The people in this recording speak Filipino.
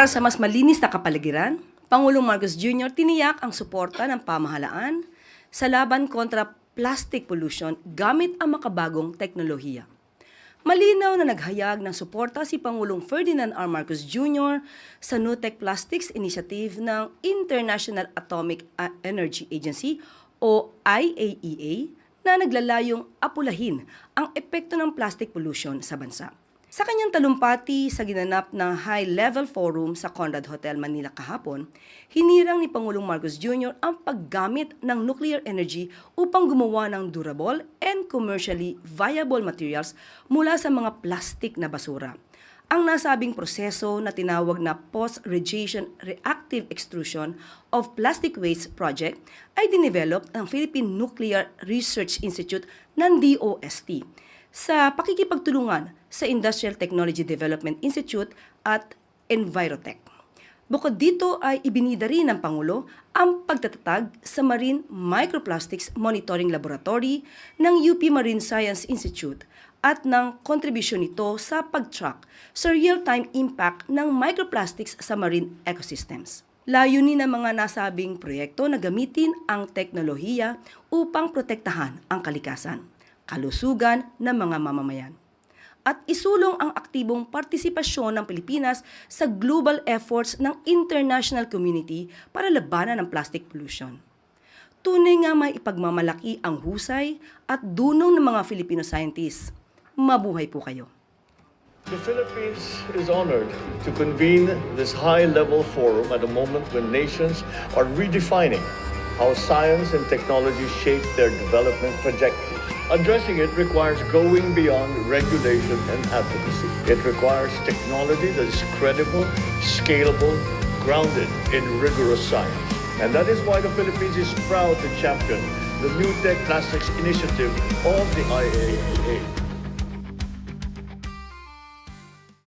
Para sa mas malinis na kapaligiran, Pangulong Marcos Jr. tiniyak ang suporta ng pamahalaan sa laban kontra plastic pollution gamit ang makabagong teknolohiya. Malinaw na naghayag ng suporta si Pangulong Ferdinand R. Marcos Jr. sa Nutec Plastics Initiative ng International Atomic Energy Agency o IAEA na naglalayong apulahin ang epekto ng plastic pollution sa bansa. Sa kanyang talumpati sa ginanap ng high-level forum sa Conrad Hotel Manila kahapon, hinirang ni Pangulong Marcos Jr. ang paggamit ng nuclear energy upang gumawa ng durable and commercially viable materials mula sa mga plastic na basura. Ang nasabing proseso na tinawag na Post-Radiation Reactive Extrusion of Plastic Waste Project ay dinevelop ng Philippine Nuclear Research Institute ng DOST sa pakikipagtulungan sa Industrial Technology Development Institute at Envirotech. Bukod dito ay ibinida rin ng Pangulo ang pagtatatag sa Marine Microplastics Monitoring Laboratory ng UP Marine Science Institute at ng kontribusyon nito sa pag-track sa real-time impact ng microplastics sa marine ecosystems. Layunin ng mga nasabing proyekto na gamitin ang teknolohiya upang protektahan ang kalikasan, kalusugan ng mga mamamayan at isulong ang aktibong partisipasyon ng Pilipinas sa global efforts ng international community para labanan ng plastic pollution. Tunay nga may ipagmamalaki ang husay at dunong ng mga Filipino scientists. Mabuhay po kayo. The Philippines is honored to convene this high-level forum at a moment when nations are redefining how science and technology shape their development trajectories. Addressing it requires going beyond regulation and advocacy. It requires technology that is credible, scalable, grounded in rigorous science. And that is why the Philippines is proud to champion the New Tech Plastics Initiative of the IAEA.